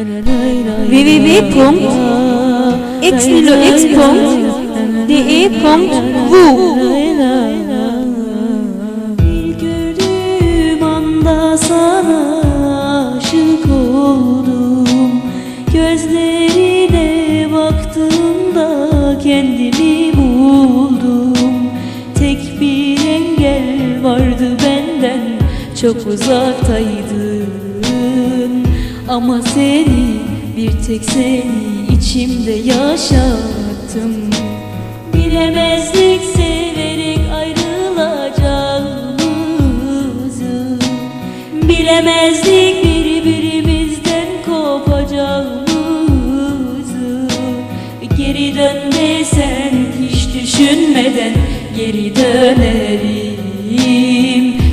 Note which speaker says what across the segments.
Speaker 1: www.xmilox.de.vu
Speaker 2: Bir gördüğüm anda sana aşık oldum. Gözlerine baktığımda kendimi buldum. Tek bir engel vardı benden çok uzaktaydın ama seni bir tek seni içimde yaşattım. Bilemezdik severek ayrılacağımızı Bilemezdik birbirimizden kopacağımızı. Geri dön hiç düşünmeden geri dönerim.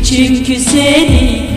Speaker 2: Çünkü seni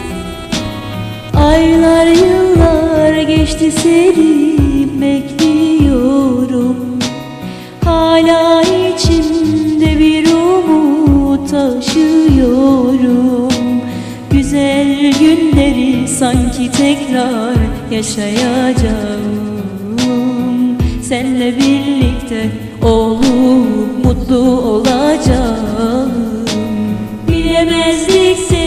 Speaker 2: Aylar yıllar geçti seni bekliyorum. Hala içimde bir umut taşıyorum. Güzel günleri sanki tekrar yaşayacağım. Senle birlikte olup mutlu olacağım. Bilemezdik severek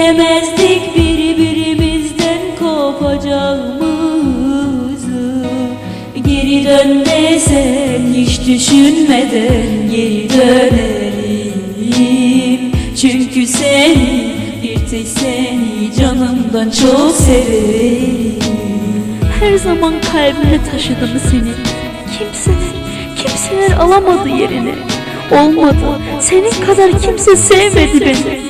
Speaker 2: Bilemezdik birbirimizden kopacağımızı. Geri dön desen hiç düşünmeden geri dönerim. Çünkü seni bir tek seni canımdan çok severim.
Speaker 3: Her zaman kalbime taşıdım seni. Kimseler, kimseler alamadı yerini. Olmadı, senin kadar kimse sevmedi beni